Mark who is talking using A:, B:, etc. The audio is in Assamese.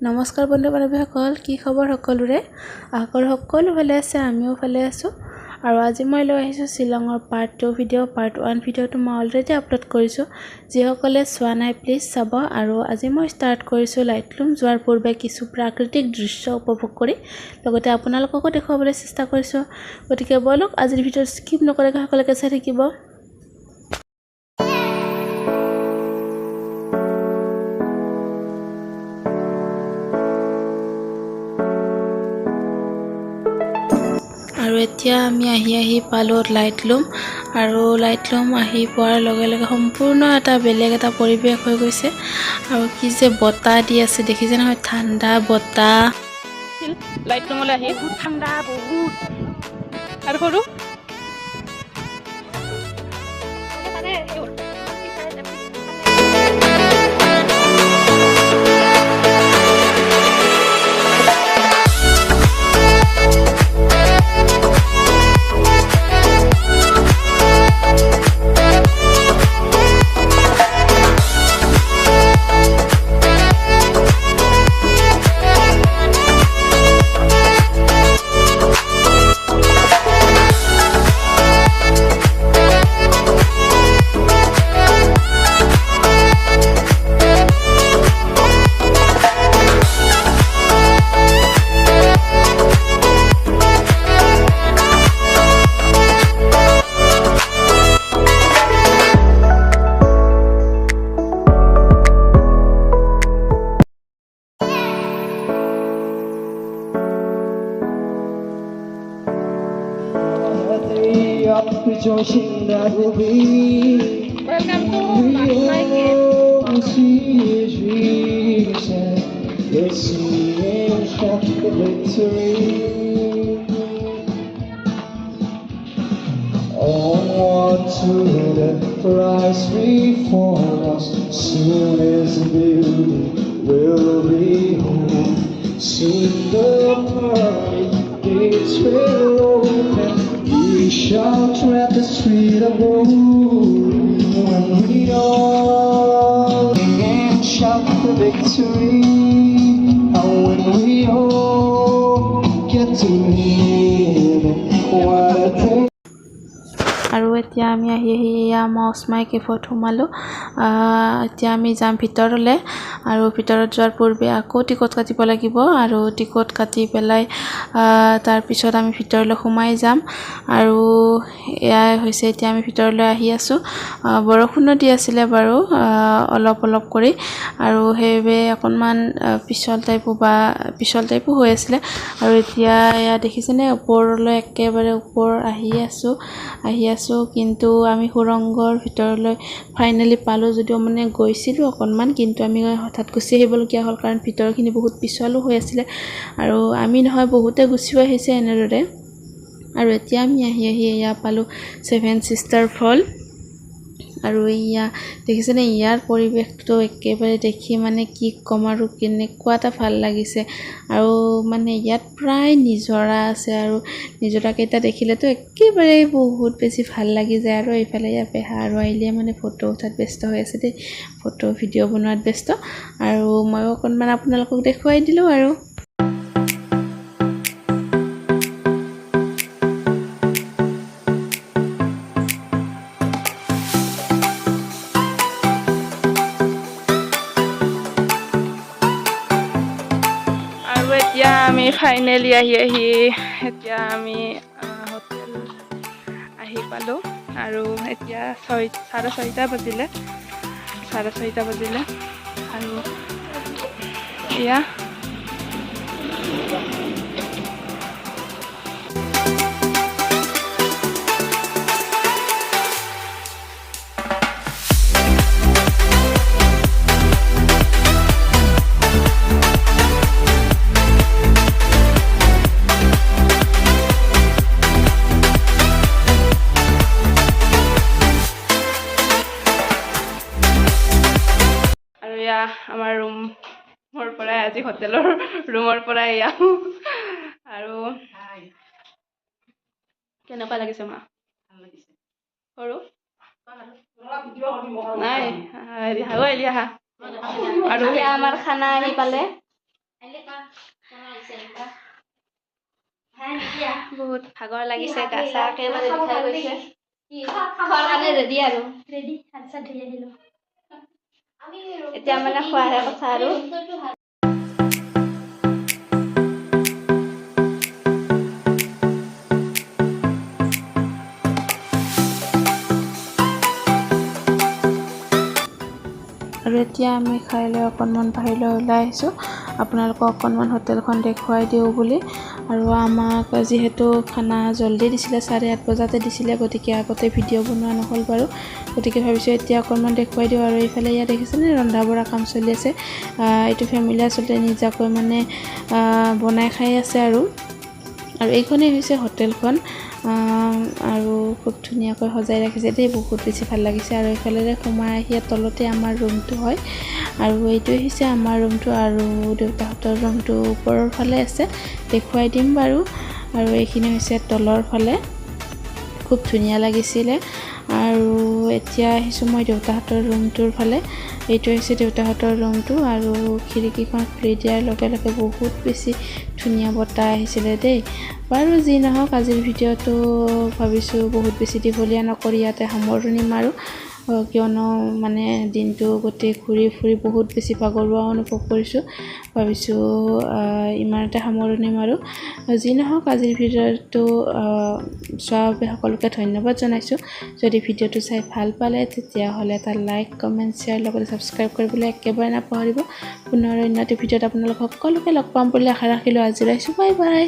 A: নমস্কাৰ বন্ধু বান্ধৱীসকল কি খবৰ সকলোৰে? আশা কৰোঁ সকলো ভালে আছে আমিও ভালে আছোঁ। আৰু আজি মই লৈ আহিছোঁ শ্বিলঙৰ part two video' part one ভিডিঅ'টো মই অলৰেডি আপলোড কৰিছোঁ। যিসকলে চোৱা নাই প্লিজ চাব। আৰু আজি মই ষ্টাৰ্ট কৰিছোঁ লাইটলুম যোৱাৰ পূৰ্বে কিছু প্ৰাকৃতিক দৃশ্য উপভোগ কৰি। লগতে আপোনালোককো দেখুৱাবলৈ চেষ্টা কৰিছোঁ। গতিকে ব'লক আজিৰ ভিডিঅ'ত স্কিপ নকৰাকৈ সকলোকে চাই থাকিব। এতিয়া আমি আহি আহি পালোঁ লাইটলুম আৰু লাইটলুম আহি পোৱাৰ লগে লগে সম্পূৰ্ণ এটা বেলেগ এটা পৰিৱেশ হৈ গৈছে। আৰু কি যে বতাহ দি আছে দেখিছে নহয়? ঠাণ্ডা বতাহ
B: লাইট ৰুমলৈ আহি। বহুত ঠাণ্ডা বহুত। আৰু সৰু?
C: Him shout the victory. On to the before us Soon as the building will be. Home Soon the pearly gates will open victory. And when we all get to heaven
A: এতিয়া আমি আহি আহি এয়া মৌচমাই কেফত সোমালোঁ। এতিয়া আমি যাম ভিতৰলৈ আৰু ভিতৰত যোৱাৰ পূৰ্বে আকৌ টিকট কাটিব লাগিব আৰু টিকট কাটি পেলাই তাৰপিছত আমি ভিতৰলৈ সোমাই যাম। আৰু এয়াই হৈছে এতিয়া আমি ভিতৰলৈ আহি আছোঁ। বৰষুণো দি আছিলে বাৰু অলপ অলপ কৰি। আৰু সেইবাবে অকণমান পিছল টাইপো বা পিছল টাইপো হৈ আছিলে। আৰু এতিয়া এয়া দেখিছেনে? ওপৰলৈ একেবাৰে ওপৰ আহি আছোঁ আহি আছোঁ কিন্তু আমি সুৰংগৰ ভিতৰলৈ ফাইনেলি পালোঁ যদিও মানে গৈছিলোঁ অকণমান কিন্তু আমি হঠাৎ গুচি আহিবলগীয়া হ'ল কাৰণ ভিতৰখিনি বহুত পিছলো হৈ আছিলে আৰু আমি নহয় বহুতে গুচিও আহিছে এনেদৰে। আৰু এতিয়া আমি আহি আহি এয়া পালোঁ ছেভেন ছিষ্টাৰ ফল আৰু এয়া দেখিছেনে? ইয়াৰ পৰিৱেশটো একেবাৰে দেখি মানে কি ক'ম আৰু কেনেকুৱা এটা ভালো লাগিছে। আৰু মানে ইয়াত প্ৰায় নিজৰা আছে আৰু নিজৰাকেইটা দেখিলেতো একেবাৰে বহুত বেছি ভালো লাগি যায় আৰু এইফালে ইয়াৰ পেহা আৰু আইলিয়ে মানে ফটো উঠাত ব্যস্ত হৈ আছে দেই। ফটো, ভিডিঅ' বনোৱাত ব্যস্ত। আৰু ময়ো অকণমান আপোনালোকক দেখুৱাই দিলোঁ আৰু।
B: ফাইনেলি আহি আহি এতিয়া আমি হোটেল আহি পালোঁ আৰু এতিয়া ছয় চাৰে ছয়টা বাজিলে। চাৰে ছয়টা বাজিলে। আৰু এয়া এতিয়া আমাৰ ৰুমৰ পৰাই আজি হোটেলৰ ৰুমৰ পৰাই এয়া। আৰু কেনেকুৱা লাগিছে মা? সৰু? নাই হেৰি আহা আৰু
D: আমাৰ খানা আহি পালে।
B: বহুত ভাগৰ লাগিছে গাছাকে মানে ৰেডি আৰু।
D: ৰেডি আচ্ছা ধুই আহিলো।
B: এতিয়া মানে খোৱাহে কথা আৰু
A: আৰু এতিয়া আমি খাই লৈ অকণমান বাহিৰলৈ ওলাই আহিছোঁ আপোনালোকক অকণমান হোটেলখন দেখুৱাই দিওঁ বুলি। আৰু আমাক যিহেতু খানা জল্দি দিছিলে চাৰে আঠ বজাতে দিছিলে গতিকে আগতে ভিডিঅ' বনোৱা নহ'ল বাৰু। গতিকে ভাবিছোঁ এতিয়া অকণমান দেখুৱাই দিওঁ আৰু এইফালে ইয়াত দেখিছেনে ৰন্ধা বঢ়া কাম চলি আছে। এইটো ফেমিলি আচলতে নিজাকৈ মানে বনাই খাই আছে আৰু। আৰু এইখনেই হৈছে হোটেলখন। আৰু খুব ধুনীয়াকৈ সজাই ৰাখিছে দেই বহুত বেছি ভাল লাগিছে। আৰু এইফালেৰে সোমাই আহি তলতে আমাৰ ৰুমটো হয়। আৰু এইটোৱে হৈছে আমাৰ ৰুমটো আৰু দেউতাহঁতৰ ৰুমটো ওপৰৰ ফালে আছে দেখুৱাই দিম বাৰু। আৰু এইখিনি হৈছে তলৰ ফালে। খুব ধুনীয়া লাগিছিলে। আৰু এতিয়া আহিছোঁ মই দেউতাহঁতৰ ৰুমটোৰ ফালে। এইটো হৈছে দেউতাহঁতৰ ৰুমটো আৰু খিৰিকীখন খুলি দিয়াৰ লগে লগে বহুত বেছি ধুনীয়া বতাহ আহিছিলে দেই। বাৰু যি নহওক আজিৰ ভিডিঅ'টো ভাবিছোঁ বহুত বেছি দীঘলীয়া নকৰি ইয়াতে সামৰণি মাৰোঁ। কিয়নো মানে দিনটো গোটেই ঘূৰি ফুৰি বহুত বেছি ভাগৰুৱা অনুভৱ কৰিছোঁ। ভাবিছোঁ ইমানতে সামৰণি মাৰোঁ। যি নহওক আজিৰ ভিডিঅ'টো চোৱাৰ বাবে সকলোকে ধন্যবাদ জনাইছোঁ। যদি ভিডিঅ'টো চাই ভাল পালে তেতিয়াহ'লে এটা লাইক কমেণ্ট শ্বেয়াৰ লগতে ছাবস্ক্ৰাইব কৰিবলৈ একেবাৰে নাপাহৰিব। পুনৰ অন্য এটি ভিডিঅ'ত আপোনালোক সকলোকে লগ পাম বুলি আশা ৰাখিলোঁ। আজিলৈ আহিছোঁ বাই বাই